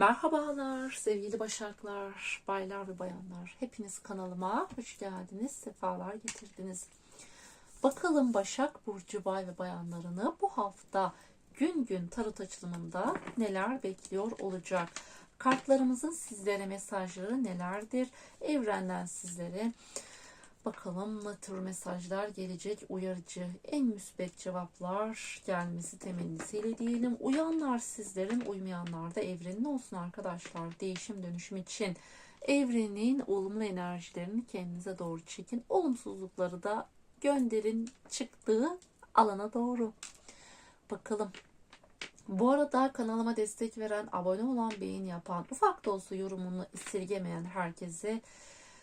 Merhabalar sevgili başaklar, baylar ve bayanlar. Hepiniz kanalıma hoş geldiniz, sefalar getirdiniz. Bakalım Başak Burcu bay ve bayanlarını bu hafta gün gün tarot açılımında neler bekliyor olacak? Kartlarımızın sizlere mesajları nelerdir? Evrenden sizlere Bakalım ne tür mesajlar gelecek uyarıcı en müsbet cevaplar gelmesi temennisiyle diyelim. Uyanlar sizlerin uymayanlar da evrenin olsun arkadaşlar. Değişim dönüşüm için evrenin olumlu enerjilerini kendinize doğru çekin. Olumsuzlukları da gönderin çıktığı alana doğru. Bakalım. Bu arada kanalıma destek veren, abone olan, beğeni yapan, ufak da olsa yorumunu esirgemeyen herkese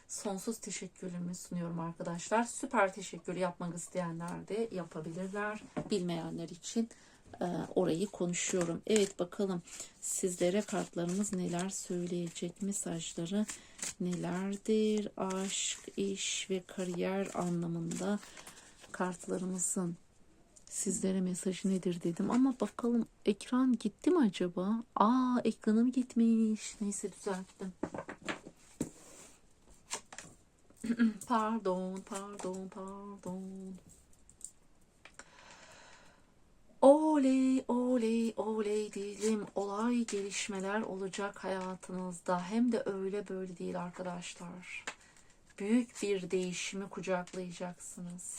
sonsuz teşekkürümü sunuyorum arkadaşlar. Süper teşekkür yapmak isteyenler de yapabilirler. Bilmeyenler için e, orayı konuşuyorum. Evet bakalım sizlere kartlarımız neler söyleyecek mesajları nelerdir? Aşk, iş ve kariyer anlamında kartlarımızın sizlere mesajı nedir dedim ama bakalım ekran gitti mi acaba? Aa ekranım gitmiş. Neyse düzelttim. pardon, pardon, pardon. Oley, oley, oley diyelim. Olay gelişmeler olacak hayatınızda. Hem de öyle böyle değil arkadaşlar. Büyük bir değişimi kucaklayacaksınız.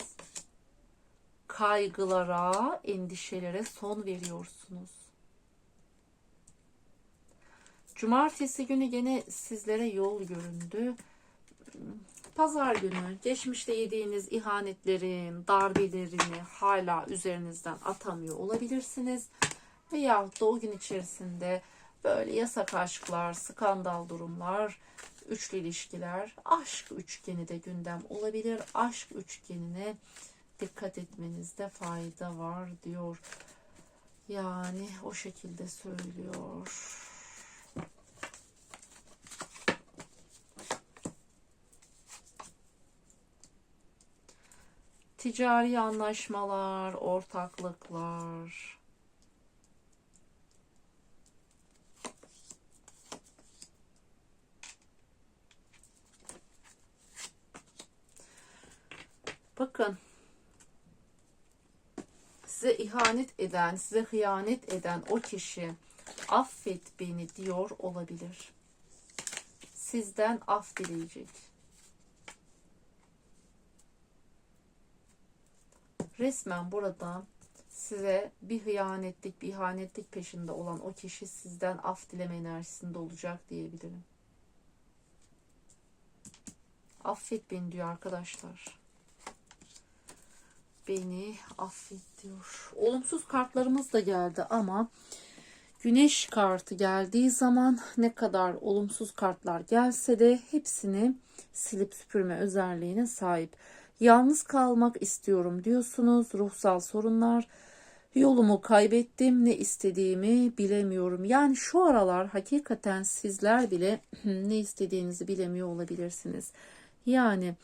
Kaygılara, endişelere son veriyorsunuz. Cumartesi günü gene sizlere yol göründü pazar günü geçmişte yediğiniz ihanetlerin, darbelerini hala üzerinizden atamıyor olabilirsiniz. Veyahut da o gün içerisinde böyle yasak aşklar, skandal durumlar, üçlü ilişkiler, aşk üçgeni de gündem olabilir. Aşk üçgenine dikkat etmenizde fayda var diyor. Yani o şekilde söylüyor. Ticari anlaşmalar, ortaklıklar. Bakın size ihanet eden, size hıyanet eden o kişi affet beni diyor olabilir. Sizden af dileyecek. Resmen burada size bir hıyanetlik, bir ihanetlik peşinde olan o kişi sizden af dileme enerjisinde olacak diyebilirim. Affet beni diyor arkadaşlar. Beni affet diyor. Olumsuz kartlarımız da geldi ama güneş kartı geldiği zaman ne kadar olumsuz kartlar gelse de hepsini silip süpürme özelliğine sahip. Yalnız kalmak istiyorum diyorsunuz. Ruhsal sorunlar. Yolumu kaybettim. Ne istediğimi bilemiyorum. Yani şu aralar hakikaten sizler bile ne istediğinizi bilemiyor olabilirsiniz. Yani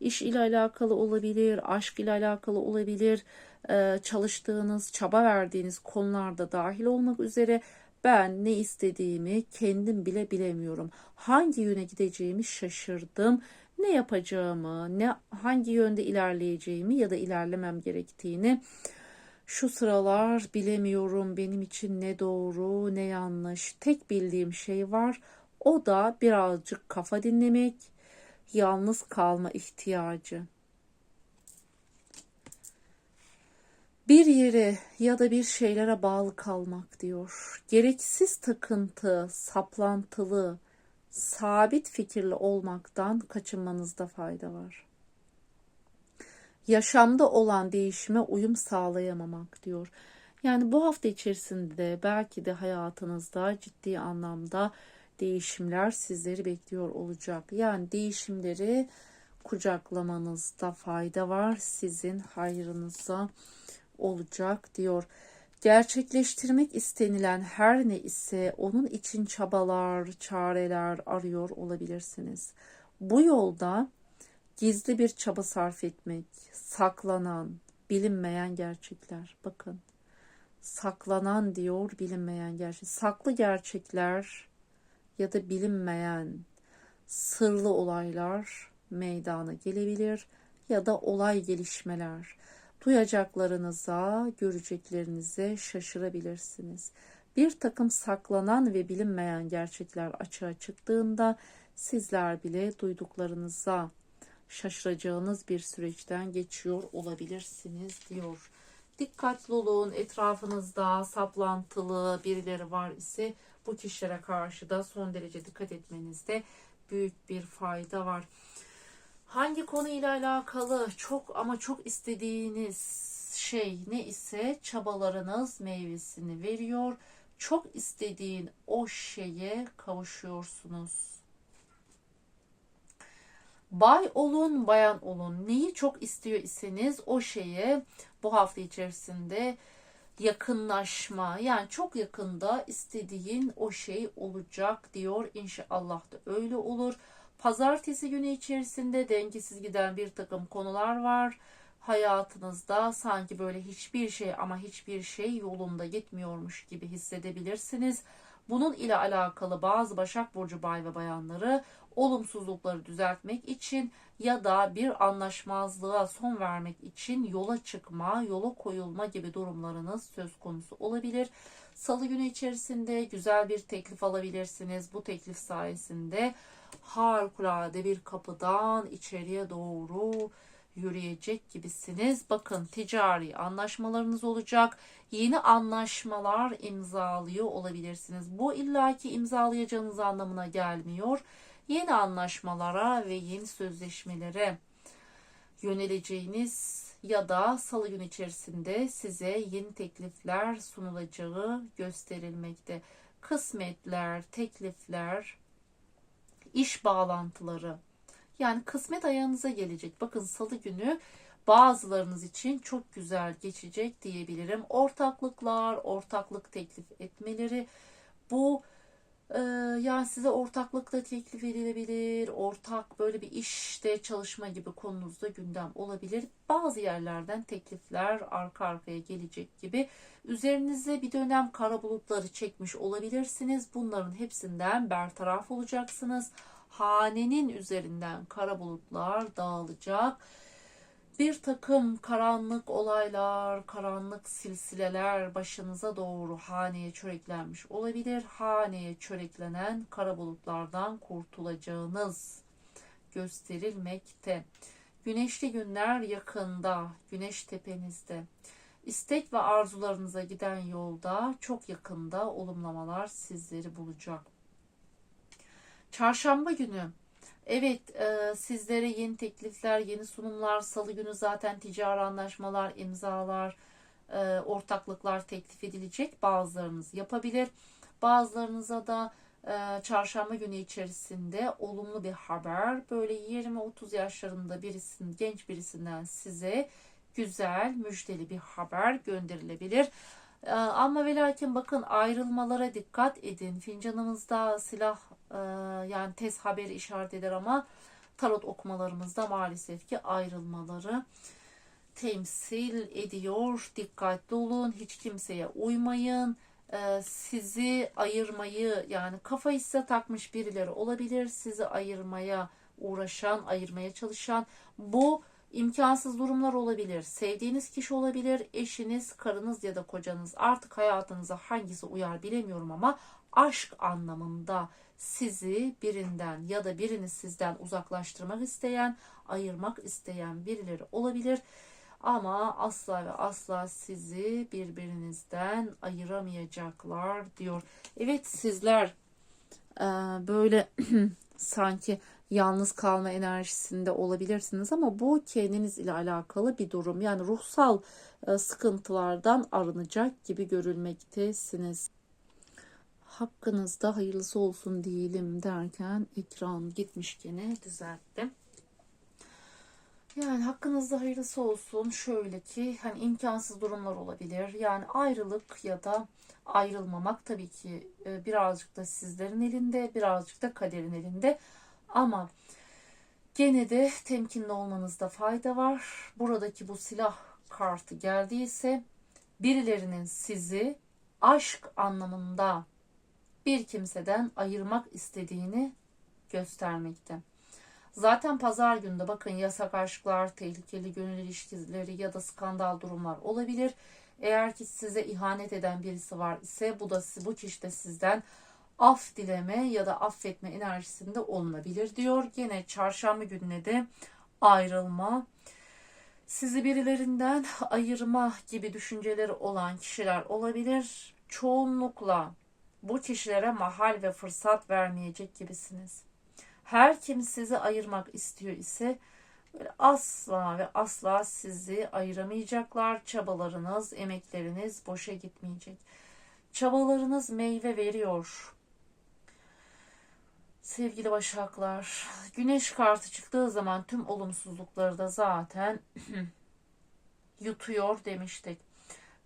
iş ile alakalı olabilir, aşk ile alakalı olabilir, e, çalıştığınız, çaba verdiğiniz konularda dahil olmak üzere ben ne istediğimi kendim bile bilemiyorum. Hangi yöne gideceğimi şaşırdım ne yapacağımı, ne hangi yönde ilerleyeceğimi ya da ilerlemem gerektiğini şu sıralar bilemiyorum. Benim için ne doğru, ne yanlış. Tek bildiğim şey var. O da birazcık kafa dinlemek, yalnız kalma ihtiyacı. Bir yere ya da bir şeylere bağlı kalmak diyor. Gereksiz takıntı, saplantılı, sabit fikirli olmaktan kaçınmanızda fayda var. Yaşamda olan değişime uyum sağlayamamak diyor. Yani bu hafta içerisinde belki de hayatınızda ciddi anlamda değişimler sizleri bekliyor olacak. Yani değişimleri kucaklamanızda fayda var. Sizin hayrınıza olacak diyor gerçekleştirmek istenilen her ne ise onun için çabalar, çareler arıyor olabilirsiniz. Bu yolda gizli bir çaba sarf etmek, saklanan, bilinmeyen gerçekler. Bakın, saklanan diyor bilinmeyen gerçek. Saklı gerçekler ya da bilinmeyen sırlı olaylar meydana gelebilir ya da olay gelişmeler. Duyacaklarınıza, göreceklerinize şaşırabilirsiniz. Bir takım saklanan ve bilinmeyen gerçekler açığa çıktığında sizler bile duyduklarınıza şaşıracağınız bir süreçten geçiyor olabilirsiniz diyor. Dikkatli olun etrafınızda saplantılı birileri var ise bu kişilere karşı da son derece dikkat etmenizde büyük bir fayda var. Hangi konuyla alakalı çok ama çok istediğiniz şey ne ise çabalarınız meyvesini veriyor. Çok istediğin o şeye kavuşuyorsunuz. Bay olun, bayan olun. Neyi çok istiyor iseniz o şeye bu hafta içerisinde yakınlaşma yani çok yakında istediğin o şey olacak diyor. İnşallah da öyle olur. Pazartesi günü içerisinde dengesiz giden bir takım konular var. Hayatınızda sanki böyle hiçbir şey ama hiçbir şey yolunda gitmiyormuş gibi hissedebilirsiniz. Bunun ile alakalı bazı Başak Burcu bay ve bayanları olumsuzlukları düzeltmek için ya da bir anlaşmazlığa son vermek için yola çıkma, yola koyulma gibi durumlarınız söz konusu olabilir. Salı günü içerisinde güzel bir teklif alabilirsiniz. Bu teklif sayesinde harikulade bir kapıdan içeriye doğru yürüyecek gibisiniz. Bakın ticari anlaşmalarınız olacak. Yeni anlaşmalar imzalıyor olabilirsiniz. Bu illaki imzalayacağınız anlamına gelmiyor. Yeni anlaşmalara ve yeni sözleşmelere yöneleceğiniz ya da salı gün içerisinde size yeni teklifler sunulacağı gösterilmekte. Kısmetler, teklifler, iş bağlantıları yani kısmet ayağınıza gelecek. Bakın salı günü bazılarınız için çok güzel geçecek diyebilirim. Ortaklıklar, ortaklık teklif etmeleri bu e, yani size ortaklıkla teklif edilebilir. Ortak böyle bir işte çalışma gibi konunuzda gündem olabilir. Bazı yerlerden teklifler arka arkaya gelecek gibi. Üzerinize bir dönem kara bulutları çekmiş olabilirsiniz. Bunların hepsinden bertaraf olacaksınız hanenin üzerinden kara bulutlar dağılacak. Bir takım karanlık olaylar, karanlık silsileler başınıza doğru haneye çöreklenmiş olabilir. Haneye çöreklenen kara bulutlardan kurtulacağınız gösterilmekte. Güneşli günler yakında, güneş tepenizde. İstek ve arzularınıza giden yolda çok yakında olumlamalar sizleri bulacak. Çarşamba günü evet e, sizlere yeni teklifler, yeni sunumlar, salı günü zaten ticari anlaşmalar, imzalar, e, ortaklıklar teklif edilecek. Bazılarınız yapabilir. Bazılarınıza da e, çarşamba günü içerisinde olumlu bir haber böyle 20-30 yaşlarında birisinin genç birisinden size güzel müjdeli bir haber gönderilebilir. Ee, ama ve lakin bakın ayrılmalara dikkat edin. Fincanımızda silah e, yani tez haberi işaret eder ama tarot okumalarımızda maalesef ki ayrılmaları temsil ediyor. Dikkatli olun. Hiç kimseye uymayın. Ee, sizi ayırmayı yani kafa ise takmış birileri olabilir. Sizi ayırmaya uğraşan, ayırmaya çalışan bu imkansız durumlar olabilir. Sevdiğiniz kişi olabilir, eşiniz, karınız ya da kocanız. Artık hayatınıza hangisi uyar bilemiyorum ama aşk anlamında sizi birinden ya da birini sizden uzaklaştırmak isteyen, ayırmak isteyen birileri olabilir. Ama asla ve asla sizi birbirinizden ayıramayacaklar diyor. Evet sizler böyle sanki yalnız kalma enerjisinde olabilirsiniz ama bu kendiniz ile alakalı bir durum. Yani ruhsal e, sıkıntılardan arınacak gibi görülmektesiniz. Hakkınızda hayırlısı olsun diyelim derken ekran gitmiş gene düzelttim. Yani hakkınızda hayırlısı olsun. Şöyle ki hani imkansız durumlar olabilir. Yani ayrılık ya da ayrılmamak tabii ki e, birazcık da sizlerin elinde, birazcık da kaderin elinde. Ama gene de temkinli olmanızda fayda var. Buradaki bu silah kartı geldiyse birilerinin sizi aşk anlamında bir kimseden ayırmak istediğini göstermekte. Zaten pazar günde bakın yasak aşklar, tehlikeli gönül ilişkileri ya da skandal durumlar olabilir. Eğer ki size ihanet eden birisi var ise bu da bu kişi de sizden af dileme ya da affetme enerjisinde olunabilir diyor. Gene çarşamba gününe de ayrılma, sizi birilerinden ayırma gibi düşünceleri olan kişiler olabilir. Çoğunlukla bu kişilere mahal ve fırsat vermeyecek gibisiniz. Her kim sizi ayırmak istiyor ise asla ve asla sizi ayıramayacaklar. Çabalarınız, emekleriniz boşa gitmeyecek. Çabalarınız meyve veriyor. Sevgili Başaklar, Güneş kartı çıktığı zaman tüm olumsuzlukları da zaten yutuyor demiştik.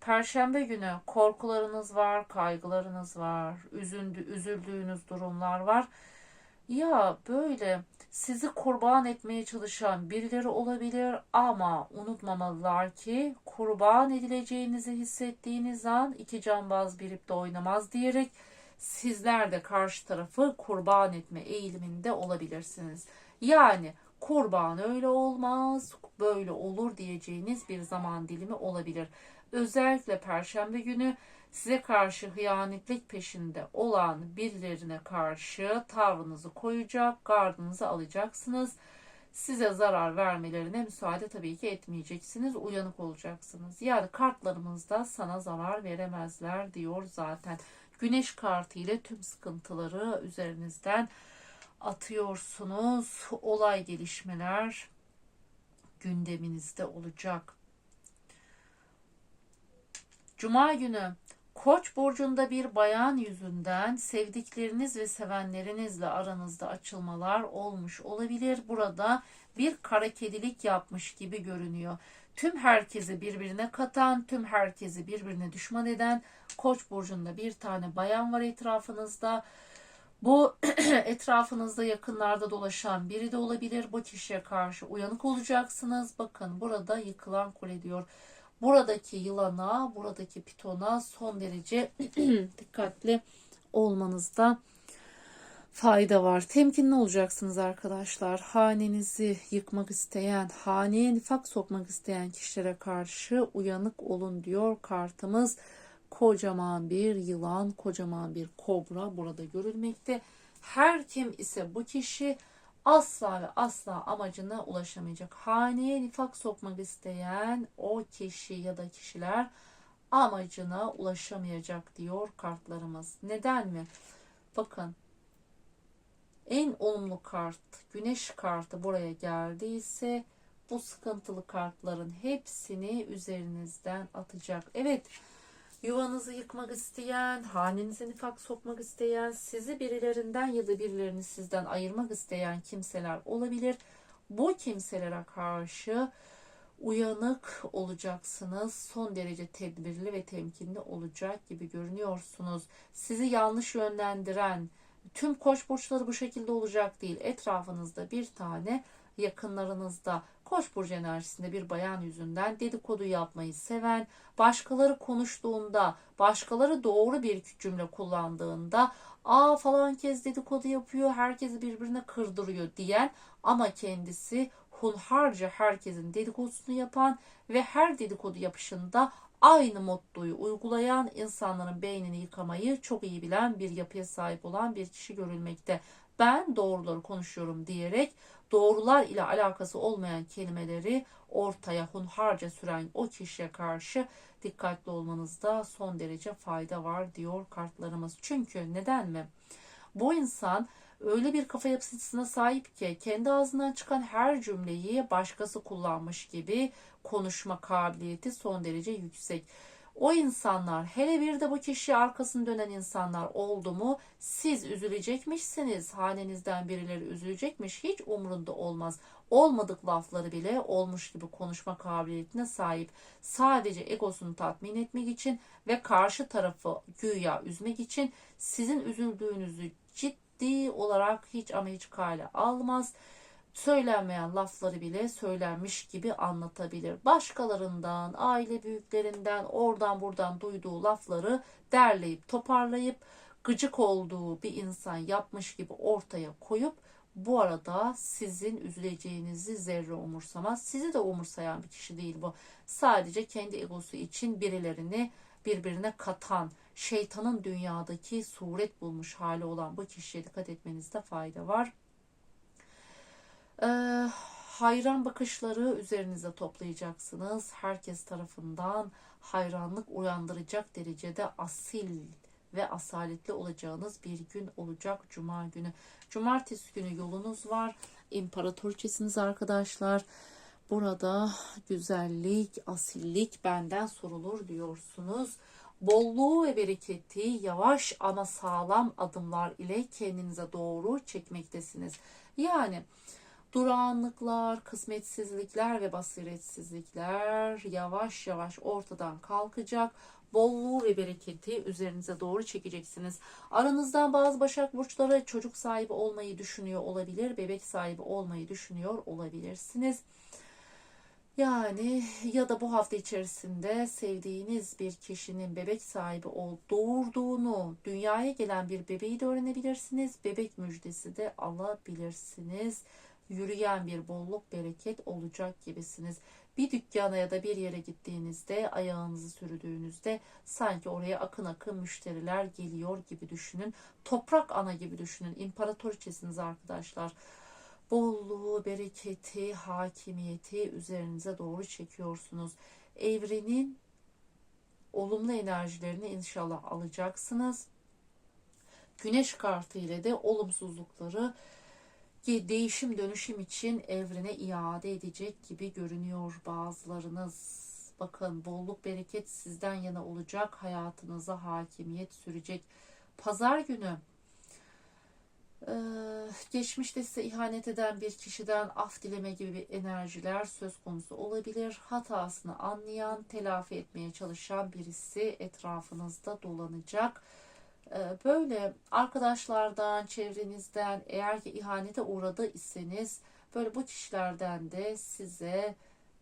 Perşembe günü korkularınız var, kaygılarınız var, üzüldü, üzüldüğünüz durumlar var. Ya böyle sizi kurban etmeye çalışan birileri olabilir ama unutmamalılar ki kurban edileceğinizi hissettiğiniz an iki cambaz bir ipte oynamaz diyerek sizler de karşı tarafı kurban etme eğiliminde olabilirsiniz. Yani kurban öyle olmaz, böyle olur diyeceğiniz bir zaman dilimi olabilir. Özellikle perşembe günü size karşı hıyanetlik peşinde olan birilerine karşı tavrınızı koyacak, gardınızı alacaksınız. Size zarar vermelerine müsaade tabii ki etmeyeceksiniz. Uyanık olacaksınız. Yani kartlarımızda sana zarar veremezler diyor zaten. Güneş kartı ile tüm sıkıntıları üzerinizden atıyorsunuz. Olay gelişmeler gündeminizde olacak. Cuma günü Koç burcunda bir bayan yüzünden sevdikleriniz ve sevenlerinizle aranızda açılmalar olmuş olabilir. Burada bir kara kedilik yapmış gibi görünüyor. Tüm herkesi birbirine katan, tüm herkesi birbirine düşman eden Koç burcunda bir tane bayan var etrafınızda. Bu etrafınızda yakınlarda dolaşan biri de olabilir. Bu kişiye karşı uyanık olacaksınız. Bakın burada yıkılan kule diyor buradaki yılana, buradaki pitona son derece dikkatli olmanızda fayda var. Temkinli olacaksınız arkadaşlar. Hanenizi yıkmak isteyen, haneye nifak sokmak isteyen kişilere karşı uyanık olun diyor kartımız. Kocaman bir yılan, kocaman bir kobra burada görülmekte. Her kim ise bu kişi asla ve asla amacına ulaşamayacak. Haneye nifak sokmak isteyen o kişi ya da kişiler amacına ulaşamayacak diyor kartlarımız. Neden mi? Bakın en olumlu kart güneş kartı buraya geldiyse bu sıkıntılı kartların hepsini üzerinizden atacak. Evet yuvanızı yıkmak isteyen, hanenize nifak sokmak isteyen, sizi birilerinden ya da birilerini sizden ayırmak isteyen kimseler olabilir. Bu kimselere karşı uyanık olacaksınız. Son derece tedbirli ve temkinli olacak gibi görünüyorsunuz. Sizi yanlış yönlendiren tüm koç burçları bu şekilde olacak değil. Etrafınızda bir tane yakınlarınızda Koç burcu enerjisinde bir bayan yüzünden dedikodu yapmayı seven, başkaları konuştuğunda, başkaları doğru bir cümle kullandığında, aa falan kez dedikodu yapıyor, herkesi birbirine kırdırıyor diyen ama kendisi hunharca herkesin dedikodusunu yapan ve her dedikodu yapışında aynı mottoyu uygulayan insanların beynini yıkamayı çok iyi bilen bir yapıya sahip olan bir kişi görülmekte. Ben doğruları konuşuyorum diyerek doğrular ile alakası olmayan kelimeleri ortaya hunharca süren o kişiye karşı dikkatli olmanızda son derece fayda var diyor kartlarımız. Çünkü neden mi? Bu insan öyle bir kafa yapısına sahip ki kendi ağzından çıkan her cümleyi başkası kullanmış gibi konuşma kabiliyeti son derece yüksek. O insanlar hele bir de bu kişi arkasını dönen insanlar oldu mu siz üzülecekmişsiniz. Hanenizden birileri üzülecekmiş hiç umrunda olmaz. Olmadık lafları bile olmuş gibi konuşma kabiliyetine sahip. Sadece egosunu tatmin etmek için ve karşı tarafı güya üzmek için sizin üzüldüğünüzü ciddi olarak hiç ama hiç kale almaz söylenmeyen lafları bile söylenmiş gibi anlatabilir. Başkalarından, aile büyüklerinden, oradan buradan duyduğu lafları derleyip toparlayıp gıcık olduğu bir insan yapmış gibi ortaya koyup bu arada sizin üzüleceğinizi zerre umursamaz. Sizi de umursayan bir kişi değil bu. Sadece kendi egosu için birilerini birbirine katan, şeytanın dünyadaki suret bulmuş hali olan bu kişiye dikkat etmenizde fayda var. Ee, hayran bakışları üzerinize toplayacaksınız. Herkes tarafından hayranlık uyandıracak derecede asil ve asaletli olacağınız bir gün olacak Cuma günü. Cumartesi günü yolunuz var. İmparatoriçesiniz arkadaşlar. Burada güzellik, asillik benden sorulur diyorsunuz. Bolluğu ve bereketi yavaş ama sağlam adımlar ile kendinize doğru çekmektesiniz. Yani durağanlıklar, kısmetsizlikler ve basiretsizlikler yavaş yavaş ortadan kalkacak. Bolluğu ve bereketi üzerinize doğru çekeceksiniz. Aranızdan bazı Başak Burçları çocuk sahibi olmayı düşünüyor olabilir, bebek sahibi olmayı düşünüyor olabilirsiniz. Yani ya da bu hafta içerisinde sevdiğiniz bir kişinin bebek sahibi ol doğurduğunu, dünyaya gelen bir bebeği de öğrenebilirsiniz. Bebek müjdesi de alabilirsiniz. Yürüyen bir bolluk bereket olacak gibisiniz. Bir dükkana ya da bir yere gittiğinizde, ayağınızı sürdüğünüzde sanki oraya akın akın müşteriler geliyor gibi düşünün. Toprak ana gibi düşünün. İmparatoriçesiniz arkadaşlar bolluğu, bereketi, hakimiyeti üzerinize doğru çekiyorsunuz. Evrenin olumlu enerjilerini inşallah alacaksınız. Güneş kartı ile de olumsuzlukları ki değişim dönüşüm için evrene iade edecek gibi görünüyor bazılarınız. Bakın bolluk bereket sizden yana olacak. Hayatınıza hakimiyet sürecek. Pazar günü geçmişte size ihanet eden bir kişiden af dileme gibi enerjiler söz konusu olabilir. Hatasını anlayan, telafi etmeye çalışan birisi etrafınızda dolanacak. Ee, böyle arkadaşlardan, çevrenizden eğer ki ihanete uğradı iseniz böyle bu kişilerden de size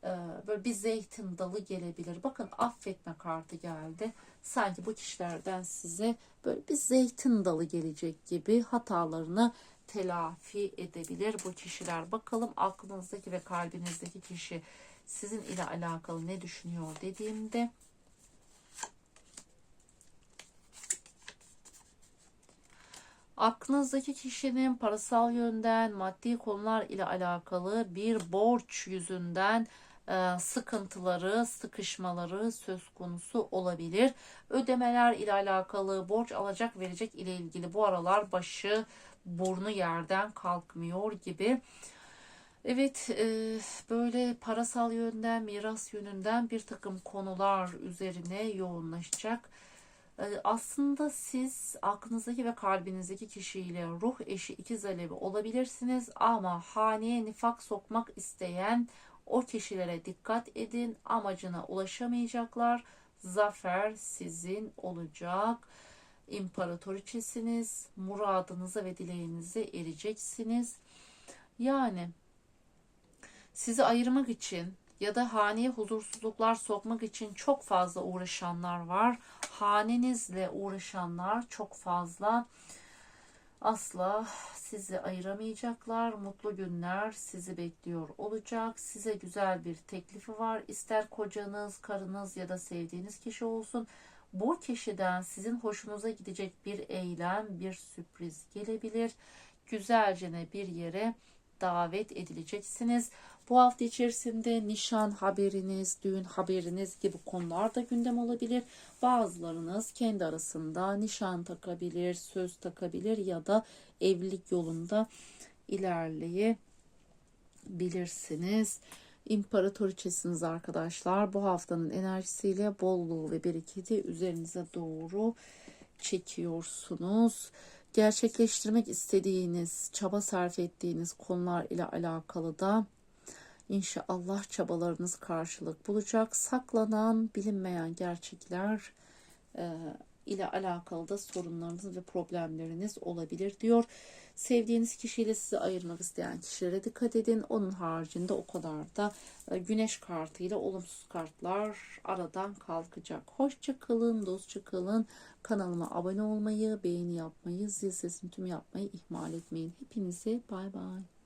e, böyle bir zeytin dalı gelebilir. Bakın affetme kartı geldi. Sanki bu kişilerden size böyle bir zeytin dalı gelecek gibi hatalarını telafi edebilir bu kişiler. Bakalım aklınızdaki ve kalbinizdeki kişi sizin ile alakalı ne düşünüyor dediğimde aklınızdaki kişinin parasal yönden maddi konular ile alakalı bir borç yüzünden e, sıkıntıları, sıkışmaları söz konusu olabilir. Ödemeler ile alakalı borç alacak verecek ile ilgili bu aralar başı burnu yerden kalkmıyor gibi. Evet e, böyle parasal yönden miras yönünden bir takım konular üzerine yoğunlaşacak. E, aslında siz aklınızdaki ve kalbinizdeki kişiyle ruh eşi ikiz alevi olabilirsiniz ama haneye nifak sokmak isteyen o kişilere dikkat edin. Amacına ulaşamayacaklar. Zafer sizin olacak. İmparatoriçesiniz. Muradınıza ve dileğinize ereceksiniz. Yani sizi ayırmak için ya da haneye huzursuzluklar sokmak için çok fazla uğraşanlar var. Hanenizle uğraşanlar çok fazla asla sizi ayıramayacaklar. Mutlu günler sizi bekliyor olacak. Size güzel bir teklifi var. İster kocanız, karınız ya da sevdiğiniz kişi olsun. Bu kişiden sizin hoşunuza gidecek bir eylem, bir sürpriz gelebilir. Güzelce bir yere davet edileceksiniz. Bu hafta içerisinde nişan haberiniz, düğün haberiniz gibi konular da gündem olabilir. Bazılarınız kendi arasında nişan takabilir, söz takabilir ya da evlilik yolunda ilerleyebilirsiniz. İmparatoriçesiniz arkadaşlar. Bu haftanın enerjisiyle bolluğu ve bereketi üzerinize doğru çekiyorsunuz gerçekleştirmek istediğiniz, çaba sarf ettiğiniz konular ile alakalı da İnşallah çabalarınız karşılık bulacak. Saklanan, bilinmeyen gerçekler e, ile alakalı da sorunlarınız ve problemleriniz olabilir diyor. Sevdiğiniz kişiyle sizi ayırmak isteyen kişilere dikkat edin. Onun haricinde o kadar da e, güneş kartıyla olumsuz kartlar aradan kalkacak. Hoşça kalın, dostça kalın. Kanalıma abone olmayı, beğeni yapmayı, zil sesini tüm yapmayı ihmal etmeyin. Hepinize bay bay.